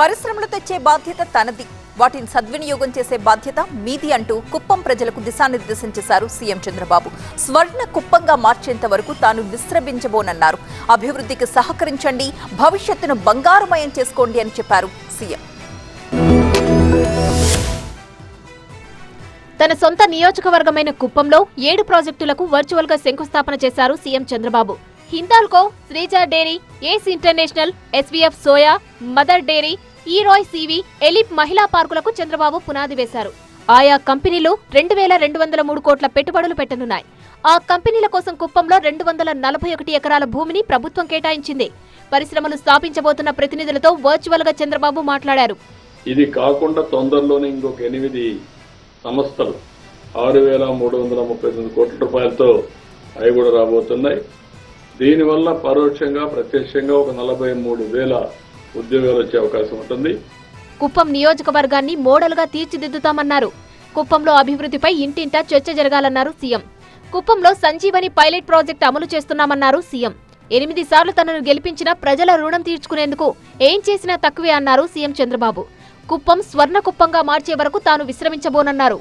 పరిశ్రమలు తెచ్చే బాధ్యత తనది. వాటిని సద్వినియోగం చేసే బాధ్యత మీది అంటూ కుప్పం ప్రజలకు దిశానిర్దేశం చేశారు సీఎం చంద్రబాబు. స్వర్ణ కుప్పంగా మార్చేంత వరకు తాను విశ్రమించబోనన్నారు అభివృద్ధికి సహకరించండి భవిష్యత్తును బంగారుమయం చేసుకోండి అని చెప్పారు సీఎం. తన సొంత నియోజకవర్గమైన కుప్పంలో ఏడు ప్రాజెక్టులకు వర్చువల్గా శంకుస్థాపన చేశారు CM Chandrababu. Hindalco Sreeja dairy Ace international SVF soya mother dairy ఈరాయ్ CV ఎలిప్ మహిళా పార్కులకు చంద్రబాబు పునాది వేశారు. ఆయా కంపెనీలు రెండు వేల రెండు వందల మూడు కోట్ల పెట్టుబడులు పెట్టనున్నాయి. ఆ కంపెనీల కోసం కుప్పంలో రెండు వందల నలభై ఒకటి ఎకరాల భూమిని ప్రభుత్వం కేటాయించింది. పరిశ్రమలు స్థాపించబోతున్న ప్రతినిధులతో వర్చువల్గా చంద్రబాబు మాట్లాడారు. ఇది కాకుండా తొందరలోనే ఇంకొక ఎనిమిది సంస్థలు ఆరు వేల మూడు వందల ముప్పై తొమ్మిది కోట్ల రూపాయలతో అవి కూడా రాబోతున్నాయి. దీనివల్ల పరోక్షంగా ప్రత్యక్షంగా ఒక నలభై మూడు వేల ఉద్యోగాలు వచ్చే అవకాశం ఉంటుంది. కుప్పం నియోజకవర్గాన్ని మోడల్గా తీర్చిదిద్దుతామన్నారు. కుప్పంలో అభివృద్ధిపై ఇంటింటా చర్చ జరగాలన్నారు సీఎం. కుప్పంలో సంజీవని పైలట్ ప్రాజెక్ట్ అమలు చేస్తున్నామన్నారు సీఎం. ఎనిమిది సార్లు తనను గెలిపించిన ప్రజల రుణం తీర్చుకునేందుకు ఏం చేసినా తక్కువే అన్నారు సీఎం చంద్రబాబు. కుప్పం స్వర్ణ కుప్పంగా మార్చే వరకు తాను విశ్రమించబోనన్నారు.